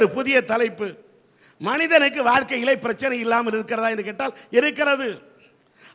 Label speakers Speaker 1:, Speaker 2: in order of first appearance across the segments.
Speaker 1: ஒரு புதிய தலைப்பு. மனிதனுக்கு வாழ்க்கையிலே பிரச்சனை இல்லாமல் இருக்கிறதா என்று கேட்டால் இருக்கிறது.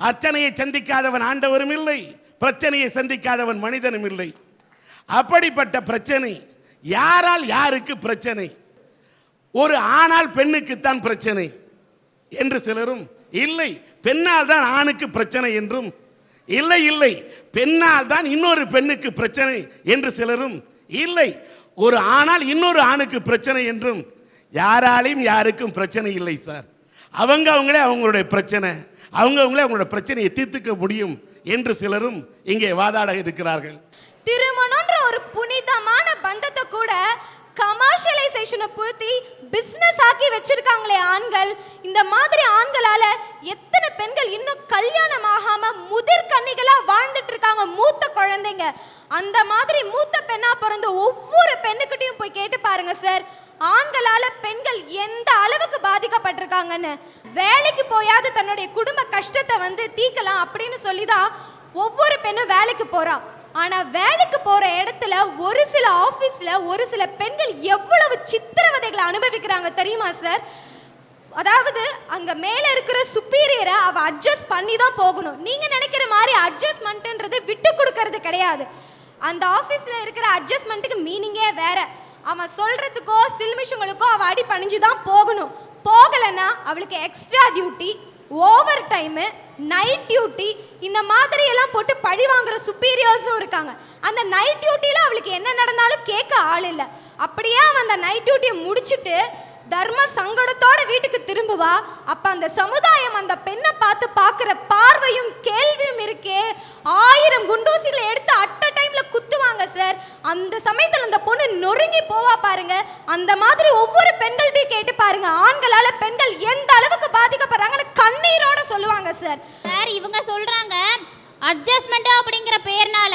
Speaker 1: அர்ச்சனையை சந்திக்காதவன் ஆண்டவரும் இல்லை பிரச்சனையை சந்திக்காதவன் மனிதனும் இல்லை. அப்படிப்பட்ட பிரச்சனை யாரால் யாருக்கு பிரச்சனை? ஒரு ஆணால் பெண்ணுக்குத்தான் பிரச்சனை என்று சிலரும் இல்லை பெண்ணால் தான் ஆணுக்கு பிரச்சனை என்றும் இல்லை இல்லை பெண்ணால் தான் இன்னொரு பெண்ணுக்கு பிரச்சனை என்று சிலரும் இல்லை ஒரு ஆணால் இன்னொரு ஆணுக்கு பிரச்சனை என்றும் யாராலையும் யாருக்கும் பிரச்சனை இல்லை சார். அவங்க அவங்களே அவங்களுடைய பிரச்சனை. அவங்க அவங்களே அவங்களோட பிரச்சனையை தீர்த்துக்க முடியும் என்று சிலரும் இங்கே வாதாட இருக்கிறார்கள்.
Speaker 2: திருமணம்ன்ற ஒரு புனிதமான பந்தத்தை கூட கமர்ஷியலைசேஷனை பொருத்தி பிஸ்னஸ் ஆக்கி வச்சிருக்காங்களே ஆண்கள். இந்த மாதிரி ஆண்களால எத்தனை பெண்கள் இன்னும் கல்யாணம் ஆகாம முதிர் கன்னிகளா வாழ்ந்துட்டு இருக்காங்க மூத்த குழந்தைங்க. அந்த மாதிரி மூத்த பெண்ணா பிறந்த ஒவ்வொரு பெண்ணுக்கிட்டையும் போய் கேட்டு பாருங்க சார் ஆண்களால பெண்கள் எந்த அளவுக்கு பாதிக்கப்பட்டிருக்காங்கன்னு. வேலைக்கு போயாவது தன்னுடைய குடும்ப கஷ்டத்தை வந்து தீக்கலாம் அப்படின்னு சொல்லிதான் ஒவ்வொரு பெண்ணும் வேலைக்கு போறா. ஆனா வேலைக்கு போற இடத்துல ஒரு சில ஆபீஸ்ல ஒரு சில பெண்கள் எவ்வளவு சித்திரவதைகளை அனுபவிக்கிறாங்க தெரியுமா சார் அதாவது அங்க மேல இருக்கிற சுப்பீரியரை அவ அட்ஜஸ்ட் பண்ணி தான் போகணும். நீங்க நினைக்கிற மாதிரி அட்ஜஸ்ட்மெண்ட்ன்றது விட்டு கொடுக்கறது கிடையாது. அந்த ஆஃபீஸில் இருக்கிற அட்ஜஸ்ட்மெண்ட்டுக்கு மீனிங்கே வேற. அவன் சொல்கிறதுக்கோ சில்மிஷங்களுக்கோ அவள் அடி பணிஞ்சு தான் போகணும். போகலைன்னா அவளுக்கு extra duty over time night duty இந்த மாதிரி எல்லாம் போட்டு பழி வாங்குற சுப்பீரியர்ஸும் இருக்காங்க. அந்த நைட் டியூட்டியில் அவளுக்கு என்ன நடந்தாலும் கேட்க ஆள் இல்லை. அப்படியே அவன் அந்த நைட் டியூட்டியை முடிச்சுட்டு தர்ம சங்கடத்தோட வீட்டுக்கு திரும்புவா. அப்ப அந்த சமுதாயம் அந்த பெண்ணை பார்த்து பார்க்குற பார்வையும் கேள்வியும் இருக்கே. ஆயிரம் குண்டூசிகளை எடுத்து அட்ட டைம்ல குத்துவாங்க சார் அந்த சமயத்தில் அந்த பொண்ணு நொறுங்கி போவா பாருங்க. அந்த மாதிரி ஒவ்வொரு பெண்கள்ட்டையும் கேட்டு பாருங்க. ஆண்களால பெண்கள் எந்த அளவுக்கு பாதிக்கப்படுறாங்கன்னு கண்ணீரோட சொல்லுவாங்க சார்
Speaker 3: சார் இவங்க சொல்றாங்க அட்ஜஸ்ட்மெண்ட் அப்படிங்கிற பேர்னால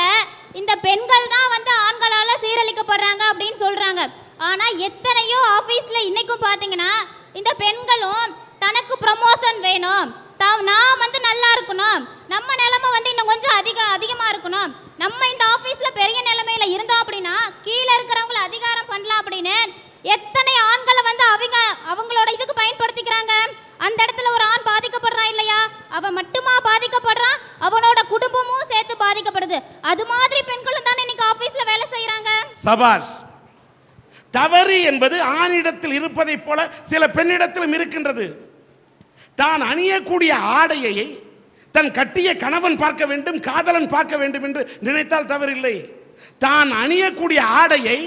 Speaker 3: இந்த பெண்கள் தான் வந்து ஆண்களால சீரழிக்கப்படுறாங்க அப்படின்னு சொல்றாங்க. ஆனால் எத்தனையோ ஆஃபீஸில் இன்னைக்கும் பார்த்தீங்கன்னா இந்த பெண்களும் தனக்கு ப்ரமோஷன் வேணும். தாம் நான் வந்து நல்லா இருக்கணும். நம்ம நிலமை வந்து இன்னும் கொஞ்சம் அதிக அதிகமாக இருக்கணும். நம்ம இந்த ஆஃபீஸில் பெரிய நிலமையில் இருந்தோம் அப்படின்னா கீழே இருக்கிறவங்கள அதிகாரம் பண்ணலாம் அப்படின்னு எத்தனை ஆண்களை வந்து அவங்க அவங்களோட இதுக்கு பயன்படுத்திக்கிறாங்க? அந்த இடத்துல ஒரு ஆண் பாதிக்கப்படுறான் இல்லையா? அவன் மட்டுமா பாதிக்கப்படுறான்? அவனோட குடும்பமும் சேர்த்து பாதிக்கப்படுது. அது மாதிரி பெண்களும் தானே இன்னைக்கு ஆஃபீஸில் வேலை செய்கிறாங்க
Speaker 1: சபாஷ் தவறு என்பது ஆணிடத்தில் இருப்பதைப் போல சில பெண்ணிடத்திலும் இருக்கின்றது. தான் அணியக்கூடிய ஆடையை தன் கட்டிய கணவன் பார்க்க வேண்டும் காதலன் பார்க்க வேண்டும் என்று நினைத்தால் தவறில்லை. தான் அணியக்கூடிய ஆடையை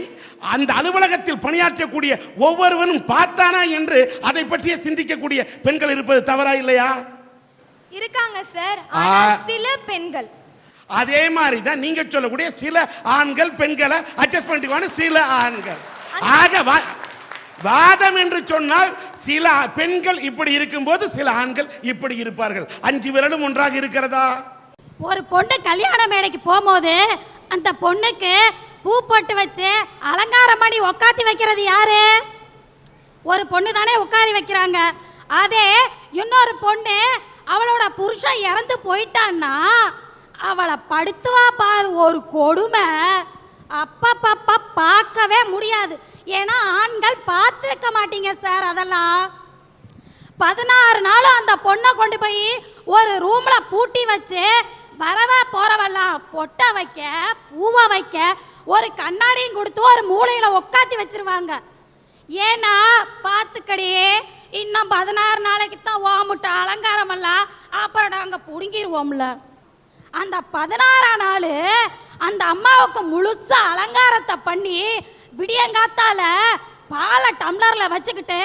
Speaker 1: அந்த அலுவலகத்தில் பணியாற்றக்கூடிய ஒவ்வொருவனும் பார்த்தானா என்று அதை பற்றிய சிந்திக்கக்கூடிய பெண்கள் இருப்பது தவறா இல்லையா?
Speaker 2: இருக்காங்க சார். சில பெண்கள்.
Speaker 1: அதே மாதிரி தான் நீங்க சொல்லக்கூடிய சில ஆண்கள் பெண்களை அட்ஜஸ்ட் பண்ணிக்குவான சில ஆண்கள். ஆக வா- வாதம் என்று சொன்னால் சில பெண்கள் இப்படி இருக்கும்போது சில ஆண்கள் இப்படி இருப்பார்கள். அஞ்சு விரலும் ஒன்றாக இருக்கிறதா?
Speaker 4: ஒரு பொண்ணு கல்யாண மேடைக்கு போகும்போது அந்த பொண்ணுக்கு பூ போட்டு வச்சு அலங்காரம் பண்ணி உக்காத்தி வைக்கிறது யாரு? ஒரு பொண்ணு தானே உட்காரி வைக்கிறாங்க. அதே இன்னொரு பொண்ணு அவளோட புருஷன் இறந்து போயிட்டான்னா அவளை படுத்துவா பாரு ஒரு கொடுமை. அப்பப்பப்பா பார்க்கவே முடியாது. ஏன்னா ஆண்கள் பார்த்துருக்க மாட்டீங்க சார் அதெல்லாம். பதினாறு நாளும் அந்த பொண்ணை கொண்டு போய் ஒரு ரூமில் பூட்டி வச்சு வரவ போறவெல்லாம் பொட்டை வைக்க பூவை வைக்க ஒரு கண்ணாடியும் கொடுத்து ஒரு மூளையில் உட்காத்தி வச்சிருவாங்க. ஏன்னா பார்த்துக்கடி இன்னும் பதினாறு நாளைக்கு தான் ஓமுட்ட அலங்காரம் எல்லாம் அப்புறம் நாங்கள் பிடுங்கிடுவோம்ல அந்த பதினாறாம் நாள் அந்த அம்மாவுக்கு முழுசாக அலங்காரத்தை பண்ணி விடியங்காத்தால பாலை டம்ளர்ல வச்சுக்கிட்டு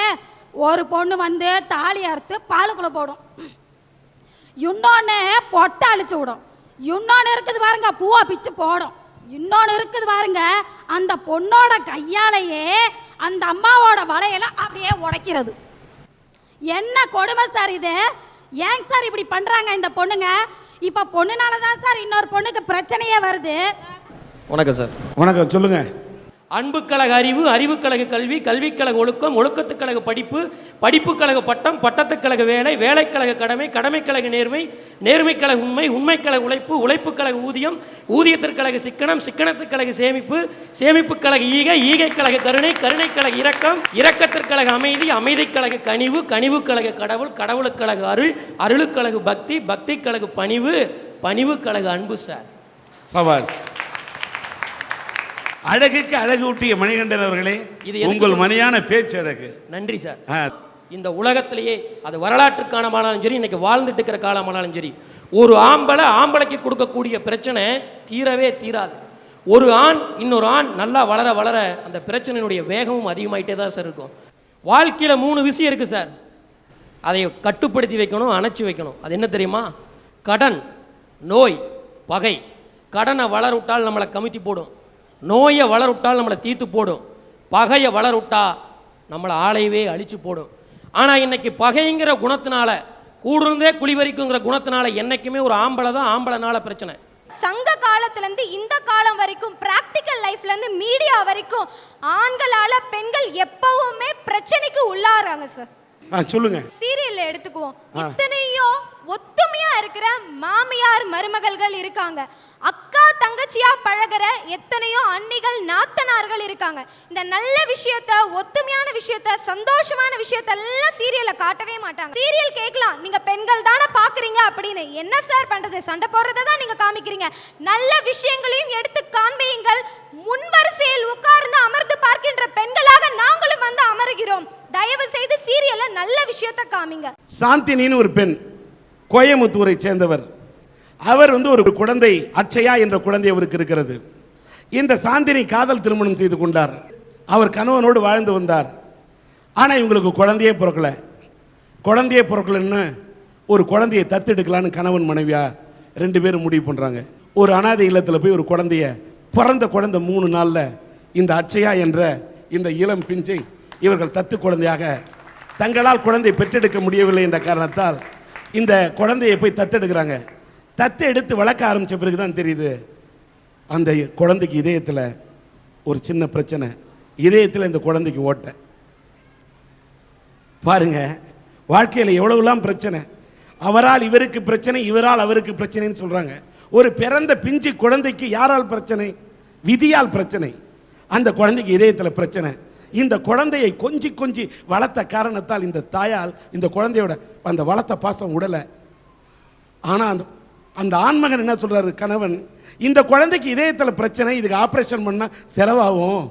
Speaker 4: ஒரு பொண்ணு வந்து தாலி அறுத்து பாலுக்குள்ள போடும். இன்னொன்று பொட்டை அழிச்சு விடும். இன்னொன்று இருக்குது பாருங்க பூவை பிச்சு போடும். இன்னொன்று இருக்குது பாருங்க அந்த பொண்ணோட கையாலேயே அந்த அம்மாவோட வலையெல்லாம் அப்படியே உடைக்கிறது. என்ன கொடுமை சார் இது? ஏங்க சார் இப்படி பண்றாங்க இந்த பொண்ணுங்க? இப்ப பொண்ணுனால தான் சார் இன்னொரு பொண்ணுக்கு பிரச்சனையே வருது.
Speaker 5: வணக்கம் சார்.
Speaker 1: வணக்கம் சொல்லுங்க.
Speaker 5: அன்புக்கழக அறிவு அறிவுக்கழக கல்வி கல்விக்கழக ஒழுக்கம் ஒழுக்கத்துக்கழக படிப்பு படிப்புக்கழக பட்டம் பட்டத்துக்கழக வேலை வேலைக்கழக கடமை கடமைக்கழக நேர்மை நேர்மைக்கழக உண்மை உண்மைக்கழக உழைப்பு உழைப்புக்கழக ஊதியம் ஊதியத்திற்கழக சிக்கனம் சிக்கனத்துக்கழக சேமிப்பு சேமிப்புக்கழக ஈகை ஈகைக்கழக கருணை கருணைக்கழக இரக்கம் இரக்கத்திற்கழக அமைதி அமைதிக்கழக கனிவு கனிவுக்கழக கடவுள் கடவுளுக்கழக அருள் அருளுக்கழகு பக்தி பக்திக்கழகு பணிவு பணிவுக்கழக அன்பு சார்.
Speaker 1: சவாஸ் அழகுக்கு அழகு ஊட்டிய மணிகண்டன் அவர்களே
Speaker 5: இது
Speaker 1: உங்கள்? மணியான பேச்சு அழகு.
Speaker 5: நன்றி சார். இந்த உலகத்திலேயே அது வரலாற்று காலமானாலும் சரி இன்னைக்கு வாழ்ந்துட்டு இருக்கிற காலமானாலும் சரி ஒரு ஆம்பளை ஆம்பளைக்கு கொடுக்கக்கூடிய பிரச்சனை தீரவே தீராது. ஒரு ஆண் இன்னொரு ஆண் நல்லா வளர வளர அந்த பிரச்சனையினுடைய வேகமும் அதிகமாயிட்டே தான் சார் இருக்கும். வாழ்க்கையில் மூணு விஷயம் இருக்குது சார். அதை கட்டுப்படுத்தி வைக்கணும் அணைச்சி வைக்கணும். அது என்ன தெரியுமா? கடன் நோய் பகை. கடனை வளரவிட்டால் நம்மளை கமித்தி போடும். நோயை வளரவிட்டால் நம்மளை தீத்து போடும். பகையை வளரவிட்டா நம்மளை ஆளையவே அழிச்சு போடும். ஆனால் இன்னைக்கு பகைங்கிற குணத்தினால கூடுறதே குழிவரிக்குங்கிற குணத்தினால என்னைக்குமே ஒரு ஆம்பளை தான் ஆம்பளைனால பிரச்சனை.
Speaker 2: சங்க காலத்துல இருந்து இந்த காலம் வரைக்கும் பிராக்டிக்கல் லைஃப்ல இருந்து மீடியா வரைக்கும் ஆண்களால பெண்கள் எப்பவுமே பிரச்சனைக்கு உள்ளாறாங்க சார்
Speaker 1: சொல்லுங்க.
Speaker 2: சீரியல்ல எடுத்துக்குவோம். இத்தனையோ ஒத்துமையா இருக்கிற மாமியார் மருமகள்கள் இருக்காங்க. அக்கா மகிழ்ச்சியாக பழகுற எத்தனையோ அன்னிகள் நாத்தனார்கள் இருக்காங்க. இந்த நல்ல விஷயத்த ஒத்துமையான விஷயத்த சந்தோஷமான விஷயத்த எல்லாம் சீரியலில் காட்டவே மாட்டாங்க. சீரியல் கேட்கலாம் நீங்க பெண்கள் தானே பார்க்குறீங்க அப்படின்னு. என்ன சார் பண்றது? சண்டை போடுறத தான் நீங்கள் காமிக்கிறீங்க. நல்ல விஷயங்களையும் எடுத்து காண்பியுங்கள். முன்வரிசையில் உட்கார்ந்து அமர்ந்து பார்க்கின்ற பெண்களாக நாங்களும் வந்து அமர்கிறோம். தயவு செய்து சீரியல்ல நல்ல விஷயத்த காமிங்க.
Speaker 1: சாந்தினின்னு ஒரு பெண் கோயமுத்தூரை சேர்ந்தவர். அவர் வந்து ஒரு குழந்தை அச்சையா என்ற குழந்தை அவருக்கு இருக்கிறது. இந்த சாந்தினி காதல் திருமணம் செய்து கொண்டார். அவர் கணவனோடு வாழ்ந்து வந்தார். ஆனால் இவங்களுக்கு குழந்தையே பிறக்கல. குழந்தையே பிறக்கலன்னு ஒரு குழந்தையை தத்தெடுக்கலான்னு கணவன் மனைவியா ரெண்டு பேரும் முடிவு பண்ணுறாங்க ஒரு அனாதை இல்லத்தில் போய் ஒரு குழந்தைய பிறந்த குழந்தை மூணு நாளில் இந்த அச்சையா என்ற இந்த இளம் பிஞ்சை இவர்கள் தத்து குழந்தையாக தங்களால் குழந்தை பெற்றெடுக்க முடியவில்லை என்ற காரணத்தால் இந்த குழந்தையை போய் தத்தெடுக்கிறாங்க. தத்தை எடுத்து வளர்க்க ஆரம்பித்த பிறகு தான் தெரியுது அந்த குழந்தைக்கு இதயத்தில் ஒரு சின்ன பிரச்சனை. இதயத்தில் இந்த குழந்தைக்கு ஓட்டை. பாருங்க வாழ்க்கையில் எவ்வளவுலாம் பிரச்சனை. அவரால் இவருக்கு பிரச்சனை இவரால் அவருக்கு பிரச்சனைன்னு சொல்கிறாங்க ஒரு பிறந்த பிஞ்சு குழந்தைக்கு யாரால் பிரச்சனை? விதியால் பிரச்சனை. அந்த குழந்தைக்கு இதயத்தில் பிரச்சனை. இந்த குழந்தையை கொஞ்சி கொஞ்சி வளர்த்த காரணத்தால் இந்த தாயால் இந்த குழந்தையோட அந்த வளர்த்த பாசம் உடலை. ஆனால் அந்த அந்த ஆண்மகன் என்ன சொல்கிறாரு கணவன் இந்த குழந்தைக்கு இதயத்தில் பிரச்சனை இதுக்கு ஆப்ரேஷன் பண்ணால் செலவாகும்.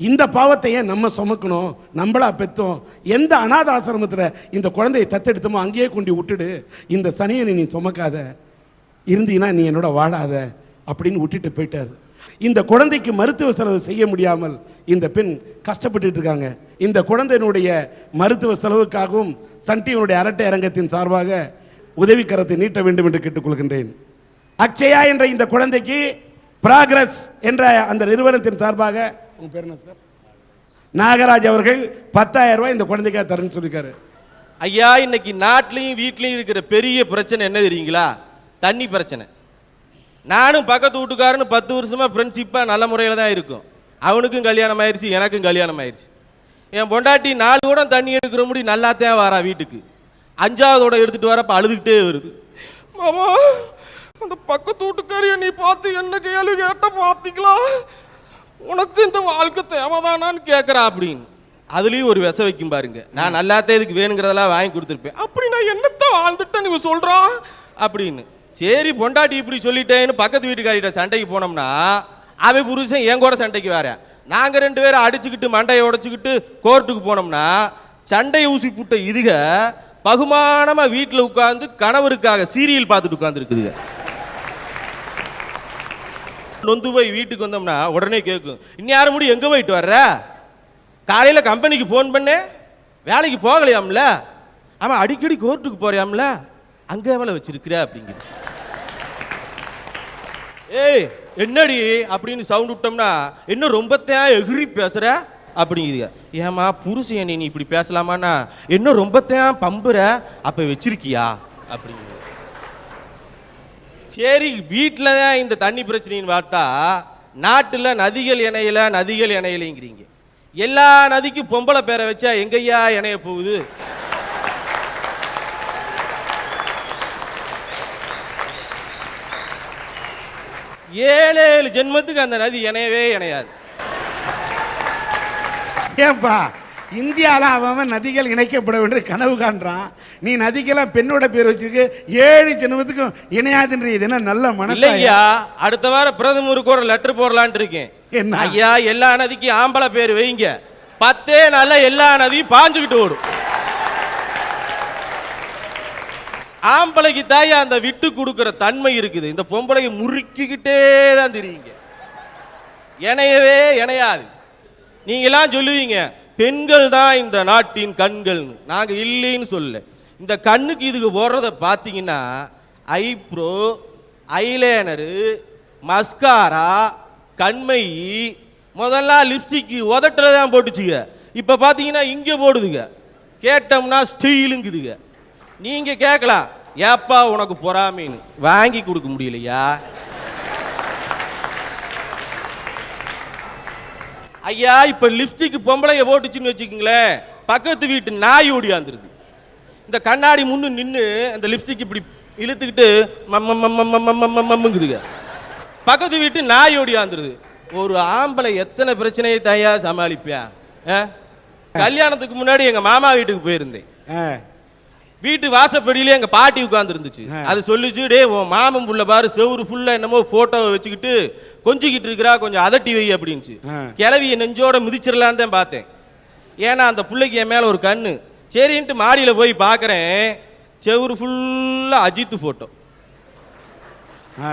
Speaker 1: இந்த பாவத்தை ஏன் நம்ம சுமக்கணும்? நம்மளா பெத்தோம். எந்த அனாத ஆசிரமத்தில் இந்த குழந்தையை தத்தெடுத்தோமோ அங்கேயே கொண்டு விட்டுடு. இந்த சனியனை நீ சுமக்காத. இருந்தீன்னா நீ என்னோட வாழாத. அப்படின்னு விட்டுட்டு போயிட்டார். இந்த குழந்தைக்கு மருத்துவ செலவு செய்ய முடியாமல் இந்த பெண் கஷ்டப்பட்டு இருக்காங்க. இந்த குழந்தையினுடைய மருத்துவ செலவுக்காகவும் சன் டிவியினுடைய அரட்டை அரங்கத்தின் சார்பாக உதவிக்கரத்தை நீட்ட வேண்டும் என்று கேட்டுக்கொள்கின்றேன். அக்ஷயா என்ற இந்த குழந்தைக்கு ப்ராக்ரஸ் என்ற அந்த நிறுவனத்தின் சார்பாக உங்க பேர் என்ன சார்? நாகராஜ் அவர்கள் பத்தாயிரம் ரூபாய் இந்த குழந்தைக்காக தரேன்னு சொல்லியிருக்காரு.
Speaker 6: ஐயா இன்னைக்கு நாட்டிலையும் வீட்லையும் இருக்கிற பெரிய பிரச்சனை என்ன தெரியுங்களா? தண்ணி பிரச்சனை. நானும் பக்கத்து வீட்டுக்காரன்னு பத்து வருஷமா ஃப்ரெண்ட்ஷிப்பாக நல்ல முறையில் தான் இருக்கும். அவனுக்கும் கல்யாணம் ஆயிடுச்சு எனக்கும் கல்யாணம் ஆயிடுச்சு என் பொண்டாட்டி நாலு கூட தண்ணி எடுக்கிற முடி நல்லாத்தான் வரா வீட்டுக்கு. அஞ்சாவதோட எடுத்துட்டு வரப்ப அழுதுகிட்டே வருது. மாமா அந்த பக்கத்து வீட்டுக்காரிய நீ பார்த்து என்ன கேள்வி கேட்ட பார்த்திக்கலாம். உனக்கு இந்த வாழ்க்கை தேவைதானான்னு கேட்குறா அப்படின்னு. அதுலேயும் ஒரு விச வைக்கும் பாருங்க. நான் நல்லாத்தே இதுக்கு வேணுங்கிறதெல்லாம் வாங்கி கொடுத்துருப்பேன். அப்படி நான் என்னத்தை வாழ்ந்துட்டேன் நீ சொல்கிறான் அப்படின்னு. சரி பொண்டாட்டி இப்படி சொல்லிட்டேன்னு பக்கத்து வீட்டுக்காரிட்ட சண்டைக்கு போனோம்னா அவன் புருஷன் என் கூட சண்டைக்கு வேற நாங்கள் ரெண்டு பேரும் அடிச்சுக்கிட்டு மண்டையை உடைச்சிக்கிட்டு கோர்ட்டுக்கு போனோம்னா சண்டையை ஊசி புட்ட இதுக பகுமானமாக வீட்டில் உட்காந்து கணவருக்காக சீரியல் பார்த்துட்டு உட்காந்துருக்குதுங்க நொந்து போய் வீட்டுக்கு வந்தோம்னா உடனே கேட்கும் இனி யாரும் முடியும் எங்கே போயிட்டு வர்ற? காலையில் கம்பெனிக்கு ஃபோன் பண்ணேன் வேலைக்கு போகலையாம்ல? அவன் அடிக்கடி கோர்ட்டுக்கு போறியாம்ல? அங்கே வேலை வச்சிருக்கிற? அப்படிங்குது. ஏய் என்னடி? அப்படின்னு சவுண்ட் விட்டோம்னா என்ன ரொம்ப தேவை எகிரி பேசுகிற அப்படிங்குதுங்க. ஏமா புருஷன் நீ இப்படி பேசலாமாண்ணா? இன்னும் ரொம்ப தான் பம்புற? அப்போ வச்சிருக்கியா? அப்படிங்குது. சரி வீட்டில் தான் இந்த தண்ணி பிரச்சனைன்னு பார்த்தா நாட்டில் நதிகள் இணையில நதிகள் இணையலைங்கிறீங்க. எல்லா நதிக்கும் பொம்பளை பேரை வச்சா எங்கய்யா இணைய போகுது? ஏழு ஏழு ஜென்மத்துக்கு அந்த நதி இணையவே இணையாது.
Speaker 1: ஏன்பா இந்தியாவில் அவன் நதிகள் இணைக்கப்பட வேண்டிய கனவு காண்றான். நீ நதிக்கெல்லாம் பெண்ணோட பேர் வச்சிருக்கு ஏழு ஜென்மத்துக்கும் இணையாதுன்ற இது என்ன நல்ல மனசா
Speaker 6: இல்லையா அடுத்த வாரம் பிரதமருக்கு ஒரு லெட்டர் போடலான்ட்டு இருக்கேன்.
Speaker 1: என்ன?
Speaker 6: ஐயா எல்லா நதிக்கும் ஆம்பளை பேர் வைங்க. பத்தே நாள்ல எல்லா நதியும் பாஞ்சுக்கிட்டு ஓடும். ஆம்பளைக்கு தாயா அந்த விட்டு கொடுக்கிற தன்மை இருக்குது. இந்த பொம்பளைக்கு முறுக்கிக்கிட்டே தான் தெரியுங்க. இணையவே இணையாது. நீங்களாம் சொல்லுவீங்க பெண்கள் தான் இந்த நாட்டின் கண்கள்னு. நாங்கள் இல்லைன்னு சொல்ல இந்த கண்ணுக்கு இதுக்கு போடுறத பார்த்தீங்கன்னா ஐப்ரோ ஐலேனரு மஸ்காரா கண்மை முதல்ல லிப்ஸ்டிக்கு உதட்டில் தான் போட்டுச்சுங்க. இப்போ பார்த்தீங்கன்னா இங்கே போடுதுங்க. கேட்டோம்னா ஸ்டீலுங்குதுங்க. நீங்கள் கேட்கலாம் ஏப்பா உனக்கு பொறாமைன்னு? வாங்கி கொடுக்க முடியலையா? ஐயா இப்ப லிப்ஸ்டிக் பொம்பளைய போட்டுச்சுன்னு வச்சுக்கோங்களேன். பக்கத்து வீட்டு நாய் ஓடியாந்துருது இந்த கண்ணாடி முன்னு நின்று அந்த லிப்ஸ்டிக் இப்படி இழுத்துக்கிட்டு மம்முங்குதுங்க பக்கத்து வீட்டு நாய் ஓடியாந்துருது ஒரு ஆம்பளை எத்தனை பிரச்சனையை தாயா சமாளிப்பியா ஆ? கல்யாணத்துக்கு முன்னாடி எங்க மாமா வீட்டுக்கு போயிருந்தேன்.
Speaker 1: ஆ,
Speaker 6: வீட்டு வாசப்படியிலே எங்க பாட்டி உட்கார்ந்து இருந்துச்சு. அது சொல்லுச்சு டே உன் மாமன் புள்ள பாரு செவுரு ஃபுல்லா என்னமோ போட்டோவை வச்சுக்கிட்டு கொஞ்சிக்கிட்டு இருக்கிறா கொஞ்சம் அதட்டி வை அப்படின்ச்சு
Speaker 1: ஆ.
Speaker 6: கிளவிய நெஞ்சோட மிதிச்சிடலான்னு தான் பார்த்தேன். ஏன்னா அந்த பிள்ளைக்கு என் மேல ஒரு கண்ணு. சரின்ட்டு மாடியில போய் பார்க்கறேன் செவுரு ஃபுல்லா அஜித் போட்டோ
Speaker 1: ஆ.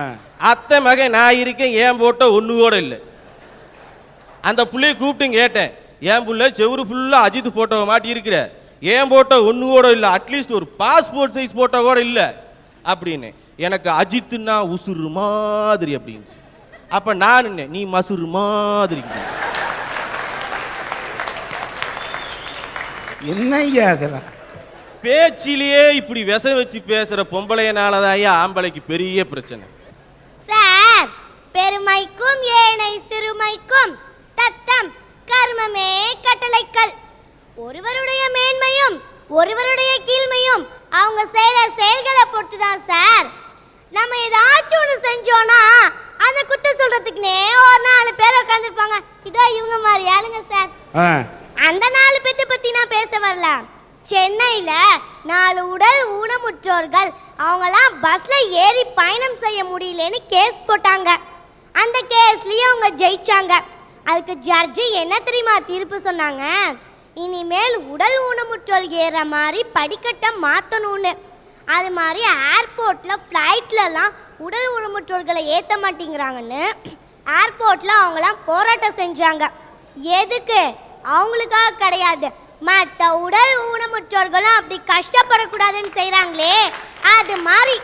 Speaker 6: அத்தை மகன் நான் இருக்கேன் என் போட்டோ ஒன்று கூட இல்லை. அந்த புள்ளைய கூப்பிட்டு கேட்டேன் என் புள்ள செவுரு ஃபுல்லாக அஜித் ஃபோட்டோவை மாட்டி இருக்கிற என் போட்டோ ஒன்று கூட இல்லை அட்லீஸ்ட் ஒரு பாஸ்போர்ட் சைஸ் போட்டோ கூட இல்லை அப்படின்னு. எனக்கு அஜித்துன்னா உசுறு மாதிரி அப்படின்ச்சு அப்போ நான் நீ மசுறு மாதிரி.
Speaker 1: என்னய்யா அதெல்லாம்
Speaker 6: பேச்சிலேயே இப்படி விச வச்சு பேசுகிற பொம்பளையனால தான் ஆம்பளைக்கு பெரிய பிரச்சனை.
Speaker 3: சார் பெருமைக்கும் ஏனை சிறுமைக்கும் தத்தம் கர்மமே கட்டளைக்கல் ஒருவருடைய மேன்மையும் ஒருவருடைய கீழ்மையும் அவங்க செய்யற செயல்களை பொறுத்து தான் சார். நம்ம ஏதாச்சும் ஒன்று செஞ்சோன்னா அந்த குத்த சொல்றதுக்குனே ஒரு நாலு பேர் உட்காந்துருப்பாங்க இதோ இவங்க மாதிரி ஆளுங்க சார். அந்த நாலு பேத்தை பத்தி நான் பேச வரல சென்னையில நாலு உடல் ஊனமுற்றோர்கள் அவங்கலாம் பஸ்ல ஏறி பயணம் செய்ய முடியலன்னு கேஸ் போட்டாங்க. அந்த கேஸ்லயும் அவங்க ஜெயிச்சாங்க. அதுக்கு ஜட்ஜி என்ன தெரியுமா தீர்ப்பு சொன்னாங்க? இனிமேல் உடல் ஊனமுற்றோர் ஏற மாதிரி படிக்கட்டை மாற்றணும்னு அது மாதிரி ஏர்போர்ட்டில் ஃப்ளைட்லலாம் உடல் ஊனமுற்றோர்களை ஏற்ற மாட்டேங்கிறாங்கன்னு. ஏர்போர்ட்டில் அவங்களாம் போராட்டம் செஞ்சாங்க. எதுக்கு? அவங்களுக்காக கிடையாது. மற்ற உடல் ஊனமுற்றோர்களும் அப்படி கஷ்டப்படக்கூடாதுன்னு செய்கிறாங்களே அது மாதிரி